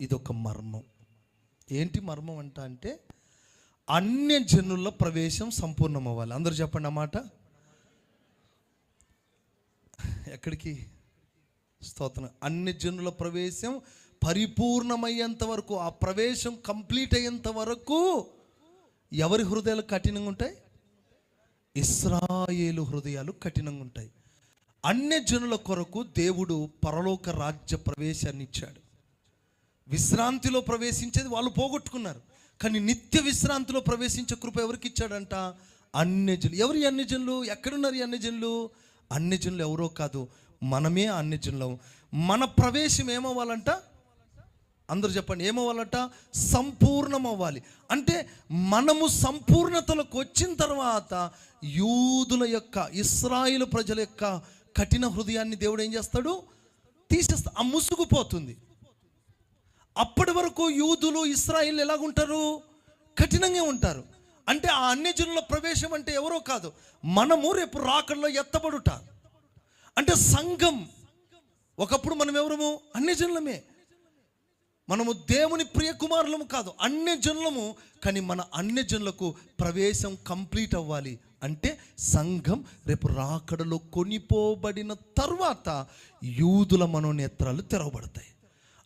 ఇదొక మర్మం. ఏంటి మర్మం అంట అంటే అన్య జనుల ప్రవేశం సంపూర్ణం అవ్వాలి అందరూ చెప్పండి అన్నమాట ఎక్కడికి? స్తోత్రం. అన్ని జనుల ప్రవేశం పరిపూర్ణమయ్యేంత వరకు ఆ ప్రవేశం కంప్లీట్ అయ్యేంత వరకు ఎవరి హృదయాలు కఠినంగా ఉంటాయి? ఇస్రాయేలు హృదయాలు కఠినంగా ఉంటాయి. అన్య జనుల కొరకు దేవుడు పరలోక రాజ్య ప్రవేశాన్ని ఇచ్చాడు. విశ్రాంతిలో ప్రవేశించేది వాళ్ళు పోగొట్టుకున్నారు. కానీ నిత్య విశ్రాంతిలో ప్రవేశించే కృప ఎవరికి ఇచ్చాడంట? అన్యజనులు. ఎవరి అన్యజనులు? ఎక్కడున్నారు అన్యజనులు? అన్యజనులు ఎవరో కాదు. మనమే అన్యజనులం. మన ప్రవేశం ఏమవ్వాలంట? అందరూ చెప్పండి ఏమవ్వాలట? సంపూర్ణం అవ్వాలి అంటే మనము సంపూర్ణతలకు వచ్చిన తర్వాత యూదుల యొక్క ఇస్రాయిల్ ప్రజల యొక్క కఠిన హృదయాన్ని దేవుడు ఏం చేస్తాడు? తీసేస్తా ఆ ముసుగుపోతుంది. అప్పటి వరకు యూదులు ఇస్రాయిల్ ఎలాగుంటారు? కఠినంగా ఉంటారు. అంటే ఆ అన్యజనుల ప్రవేశం అంటే ఎవరో కాదు మనము రేపు రాకల్లో ఎత్తబడుట. అంటే సంఘం ఒకప్పుడు మనం ఎవరము అన్యజనులమే. మనము దేవుని ప్రియ కుమారులము కాదు అన్యజనులము. కానీ మన అన్యజనులకు ప్రవేశం కంప్లీట్ అవ్వాలి. అంటే సంఘం రేపు రాకడలో కొనిపోబడిన తర్వాత యూదుల మనోనేత్రాలు తెరవబడతాయి.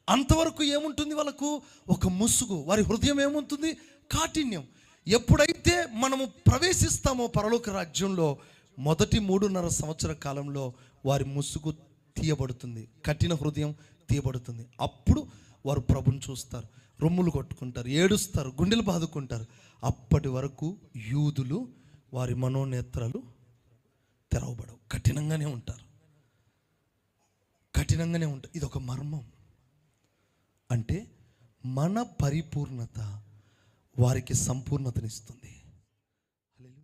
అంతవరకు ఏముంటుంది వాళ్ళకు? ఒక ముసుగు. వారి హృదయం ఏముంటుంది? కాఠిన్యం. ఎప్పుడైతే మనము ప్రవేశిస్తామో పరలోక రాజ్యంలో మొదటి మూడున్నర సంవత్సర కాలంలో వారి ముసుగు తీయబడుతుంది. కఠిన హృదయం తీయబడుతుంది. అప్పుడు వారు ప్రభుని చూస్తారు. రొమ్ములు కొట్టుకుంటారు. ఏడుస్తారు. గుండెలు బాదుకుంటారు. అప్పటి వరకు యూదులు వారి మనోనేత్రాలు తెరవబడవు. కఠినంగానే ఉంటారు. కఠినంగానే ఉంటారు. ఇది ఒక మర్మం. అంటే మన పరిపూర్ణత వారికి సంపూర్ణతనిస్తుంది.